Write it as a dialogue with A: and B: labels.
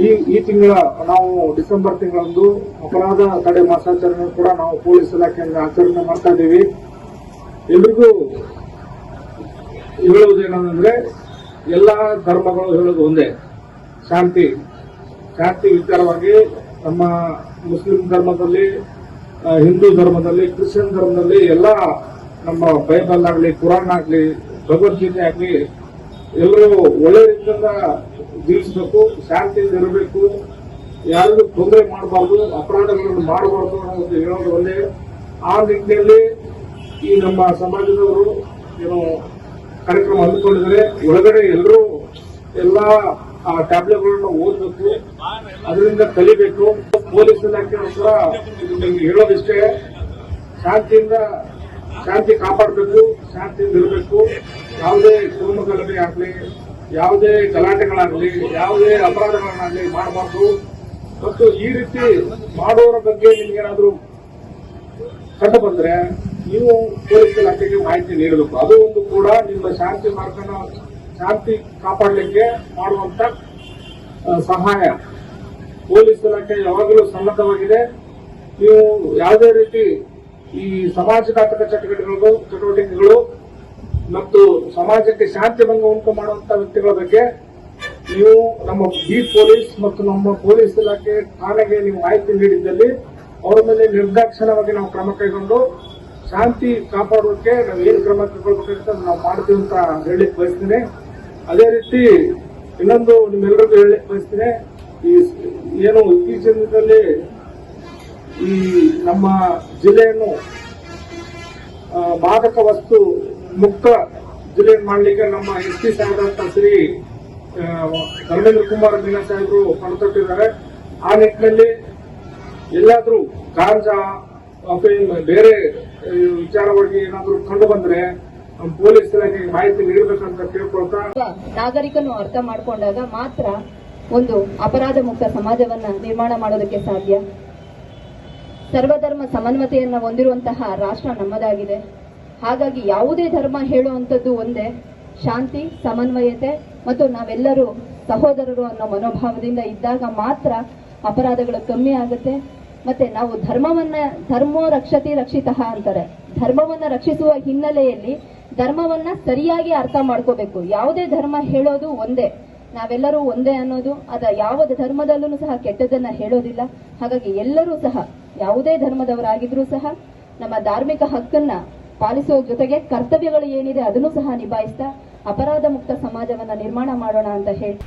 A: ಈ ಈ ತಿಂಗಳ ನಾವು ಡಿಸೆಂಬರ್ ತಿಂಗಳಂದು ಅಪರಾಧ ತಡೆ ಮಾಸಾಚರಣೆ ಕೂಡ ನಾವು ಪೊಲೀಸ್ ಇಲಾಖೆಯಿಂದ ಆಚರಣೆ ಮಾಡ್ತಾ ಇದ್ದೀವಿ. ಎಲ್ರಿಗೂ ಹೇಳುವುದೇನಂದ್ರೆ ಎಲ್ಲ ಧರ್ಮಗಳು ಹೇಳೋದು ಒಂದೇ. ಶಾಂತಿ. ಶಾಂತಿ ವಿಚಾರವಾಗಿ ನಮ್ಮ ಮುಸ್ಲಿಂ ಧರ್ಮದಲ್ಲಿ ಹಿಂದೂ ಧರ್ಮದಲ್ಲಿ, ಕ್ರಿಶ್ಚಿಯನ್ ಧರ್ಮದಲ್ಲಿ ಎಲ್ಲ ನಮ್ಮ ಬೈಬಲ್ ಆಗಲಿ, ಕುರಾನ್ ಆಗಲಿ, ಭಗವದ್ಗೀತೆ ಆಗಲಿ ಎಲ್ಲರೂ ಒಳ್ಳೆ ರೀತಿಯಿಂದ ಜೀವಿಸಬೇಕು ಶಾಂತಿಯಿಂದ ಇರಬೇಕು ಯಾರಿಗೂ ತೊಂದರೆ ಮಾಡಬಾರ್ದು, ಅಪರಾಧಗಳನ್ನು ಮಾಡಬಾರ್ದು ಅನ್ನೋದು ಹೇಳೋದು ಒಂದೇ ಆ ನಿಟ್ಟಿನಲ್ಲಿ ಈ ನಮ್ಮ ಸಮಾಜದವರು ಏನು ಕಾರ್ಯಕ್ರಮ ಹಮ್ಮಿಕೊಂಡಿದ್ದಾರೆ. ಒಳಗಡೆ ಎಲ್ಲರೂ ಎಲ್ಲ, ಆ ಟ್ಯಾಬ್ಲೆಟ್ಗಳನ್ನ ಓದಬೇಕು, ಅದರಿಂದ ಕಲಿಬೇಕು. ಪೊಲೀಸ್ ಇಲಾಖೆ ಕೂಡ ಹೇಳೋದಿಷ್ಟೇ, ಶಾಂತಿಯಿಂದ ಶಾಂತಿ ಕಾಪಾಡಬೇಕು, ಶಾಂತಿ ಇರಬೇಕು. ಯಾವುದೇ ಕುಟುಂಬ ಗಲಭೆ ಆಗಲಿ, ಯಾವುದೇ ಗಲಾಟೆಗಳಾಗಲಿ, ಯಾವುದೇ ಅಪರಾಧಗಳನ್ನಾಗಲಿ ಮಾಡಬಾರ್ದು. ಮತ್ತು ಈ ರೀತಿ ಮಾಡುವವರ ಬಗ್ಗೆ ನಿಮಗೇನಾದರೂ ಕಂಡು ಬಂದರೆ ನೀವು ಪೊಲೀಸ್ ಇಲಾಖೆಗೆ ಮಾಹಿತಿ ನೀಡಬೇಕು. ಅದು ಒಂದು ಕೂಡ ನಿಮ್ಮ ಶಾಂತಿ ಮಾರ್ಗನ ಶಾಂತಿ ಕಾಪಾಡಲಿಕ್ಕೆ ಮಾಡುವಂತ ಸಹಾಯ. ಪೊಲೀಸ್ ಇಲಾಖೆ ಯಾವಾಗಲೂ ಸನ್ನದ್ಧವಾಗಿದೆ. ನೀವು ಯಾವುದೇ ರೀತಿ ಈ ಸಮಾಜಘಾತಕ ಚಟುವಟಿಕೆಗಳು ಚಟುವಟಿಕೆಗಳು ಮತ್ತು ಸಮಾಜಕ್ಕೆ ಶಾಂತಿ ಭಂಗ ಉಂಟು ಮಾಡುವಂತ ವ್ಯಕ್ತಿಗಳ ಬಗ್ಗೆ ನೀವು ನಮ್ಮ ಬಿ ಪೊಲೀಸ್ ಮತ್ತು ನಮ್ಮ ಪೊಲೀಸ್ ಇಲಾಖೆ ಠಾಣೆಗೆ ನೀವು ಮಾಹಿತಿ ನೀಡಿದ್ದಲ್ಲಿ ಅವರ ಮೇಲೆ ನಿರ್ದಾಕ್ಷಿಣ್ಯವಾಗಿ ನಾವು ಕ್ರಮ ಕೈಗೊಂಡು ಶಾಂತಿ ಕಾಪಾಡೋಕೆ ನಾವು ಏನು ಕ್ರಮ ಕೈಗೊಳ್ಬೇಕಂತ ನಾವು ಮಾಡ್ತೀವಿ ಅಂತ ಹೇಳಲಿಕ್ಕೆ ಬಯಸ್ತೀನಿ. ಅದೇ ರೀತಿ ಇನ್ನೊಂದು ನಿಮ್ಮೆಲ್ಲರಿಗೂ ಹೇಳಲಿಕ್ಕೆ ಬಯಸ್ತೀನಿ. ಈ ಏನು ಇತ್ತೀಚಿನ ದಿನದಲ್ಲಿ ಈ ನಮ್ಮ ಜಿಲ್ಲೆಯನ್ನು ಮಾದಕ ವಸ್ತು ಮುಕ್ತ ಜಿಲ್ಲೆ ಮಾಡಲಿಕ್ಕೆ ನಮ್ಮ ಎಸ್ ಪಿ ಸಾಹೇಬ್ ಶ್ರೀ ಧರ್ಮೇಂದ್ರ ಕುಮಾರ್ ಮೀನಾ ಸಾಹೇಬರು ಹೊರತೊಟ್ಟಿದ್ದಾರೆ ಆ ನಿಟ್ಟಿನಲ್ಲಿ ಎಲ್ಲಾದರೂ ಗಾಂಜಾ ಬೇರೆ ವಿಚಾರವಾಗಿ ಏನಾದರೂ ಕಂಡು ಬಂದ್ರೆ ಪೊಲೀಸ್ ಇಲಾಖೆಗೆ ಮಾಹಿತಿ ನೀಡಬೇಕಂತ ಕೇಳ್ಕೊಳ್ತಾ
B: ನಾಗರಿಕನು ಅರ್ಥ ಮಾಡಿಕೊಂಡಾಗ ಮಾತ್ರ ಒಂದು ಅಪರಾಧ ಮುಕ್ತ ಸಮಾಜವನ್ನ ನಿರ್ಮಾಣ ಮಾಡೋದಕ್ಕೆ ಸಾಧ್ಯ. ಸರ್ವಧರ್ಮ ಸಮನ್ವತೆಯನ್ನು ಹೊಂದಿರುವಂತಹ ರಾಷ್ಟ್ರ ನಮ್ಮದಾಗಿದೆ. ಹಾಗಾಗಿ ಯಾವುದೇ ಧರ್ಮ ಹೇಳುವಂಥದ್ದು ಒಂದೇ, ಶಾಂತಿ, ಸಮನ್ವಯತೆ ಮತ್ತು ನಾವೆಲ್ಲರೂ ಸಹೋದರರು ಅನ್ನೋ ಮನೋಭಾವದಿಂದ ಇದ್ದಾಗ ಮಾತ್ರ ಅಪರಾಧಗಳು ಕಮ್ಮಿ ಆಗುತ್ತೆ. ಮತ್ತೆ ನಾವು ಧರ್ಮವನ್ನ, ಧರ್ಮೋ ರಕ್ಷತಿ ರಕ್ಷಿತಃ ಅಂತಾರೆ. ಧರ್ಮವನ್ನ ರಕ್ಷಿಸುವ ಹಿನ್ನೆಲೆಯಲ್ಲಿ ಧರ್ಮವನ್ನ ಸರಿಯಾಗಿ ಅರ್ಥ ಮಾಡ್ಕೋಬೇಕು. ಯಾವುದೇ ಧರ್ಮ ಹೇಳೋದು ಒಂದೇ. ನಾವೆಲ್ಲರೂ ಒಂದೇ ಅನ್ನೋದು, ಅದ ಯಾವ ಧರ್ಮದಲ್ಲೂ ಸಹ ಕೆಟ್ಟದನ್ನ ಹೇಳೋದಿಲ್ಲ. ಹಾಗಾಗಿ ಎಲ್ಲರೂ ಸಹ ಯಾವುದೇ ಧರ್ಮದವರಾಗಿದ್ರೂ ಸಹ ನಮ್ಮ ಧಾರ್ಮಿಕ ಹಕ್ಕನ್ನ ಪಾಲಿಸುವ ಜೊತೆಗೆ ಕರ್ತವ್ಯಗಳು ಏನಿದೆ ಅದನ್ನು ಸಹ ನಿಭಾಯಿಸ್ತಾ ಅಪರಾಧ ಮುಕ್ತ ಸಮಾಜವನ್ನ ನಿರ್ಮಾಣ ಮಾಡೋಣ ಅಂತ ಹೇಳಿ